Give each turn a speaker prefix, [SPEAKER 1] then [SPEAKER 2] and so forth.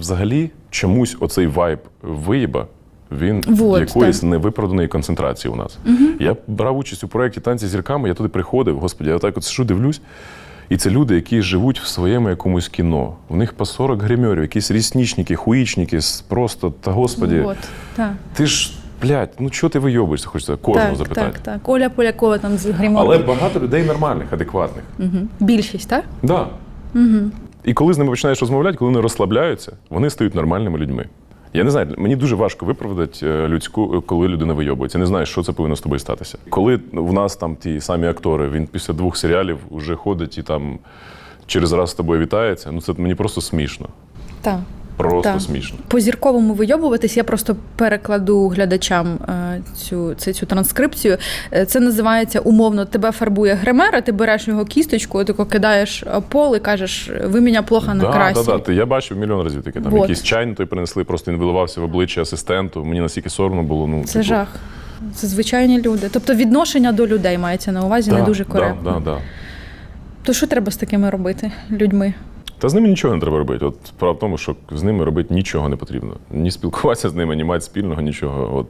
[SPEAKER 1] Взагалі, чомусь оцей вайб виїба. Він
[SPEAKER 2] Вот,
[SPEAKER 1] якоїсь
[SPEAKER 2] так.
[SPEAKER 1] невиправданої концентрації у нас. Я брав участь у проєкті танці з зірками, я туди приходив, господі, я так от сижу, дивлюсь. І це люди, які живуть в своєму якомусь кіно. У них по 40 гримерів, якісь ріснічники, хуїчники, просто, та господі,
[SPEAKER 2] От, так.
[SPEAKER 1] ти ж, блядь, ну чого ти вийобуєшся, хочеться кожного
[SPEAKER 2] Так,
[SPEAKER 1] запитати.
[SPEAKER 2] так, так. Оля Полякова там з гримом.
[SPEAKER 1] Але багато людей нормальних, адекватних.
[SPEAKER 2] Мгм. Більшість, так?
[SPEAKER 1] Да. І коли з ними починаєш розмовляти, коли вони розслабляються, вони стають нормальними людьми. Я не знаю, мені дуже важко виправдати е, людську, коли людина вийобується. Я не знаю, що це повинно з тобою статися. Коли в нас там ті самі актори, він після двох серіалів вже ходить і там через раз з тобою вітається. Ну це мені просто смішно.
[SPEAKER 2] Так.
[SPEAKER 1] Просто
[SPEAKER 2] Так.
[SPEAKER 1] смішно.
[SPEAKER 2] По зірковому вийобуватись, я просто перекладу глядачам е, цю, це, цю транскрипцію. Е, Це називається умовно: тебе фарбує гримера, ти береш його кісточку, тако кидаєш е, пол і кажеш, ви мене плохо
[SPEAKER 1] Да,
[SPEAKER 2] накрасили.
[SPEAKER 1] да, да. Ти- Я бачив мільйон разів таке. Там
[SPEAKER 2] Вот.
[SPEAKER 1] якийсь чайник той принесли, просто він виливався в обличчя асистенту. Мені настільки соромно було. Ну,
[SPEAKER 2] Це
[SPEAKER 1] типу,
[SPEAKER 2] жах. Це звичайні люди. Тобто відношення до людей мається на увазі
[SPEAKER 1] Да,
[SPEAKER 2] не дуже
[SPEAKER 1] да,
[SPEAKER 2] коректно.
[SPEAKER 1] Да, да.
[SPEAKER 2] То що треба з такими робити людьми?
[SPEAKER 1] Та з ними нічого не треба робити. От справа в тому, що з ними робити нічого не потрібно. Ні спілкуватися з ними, ні мати спільного, нічого. От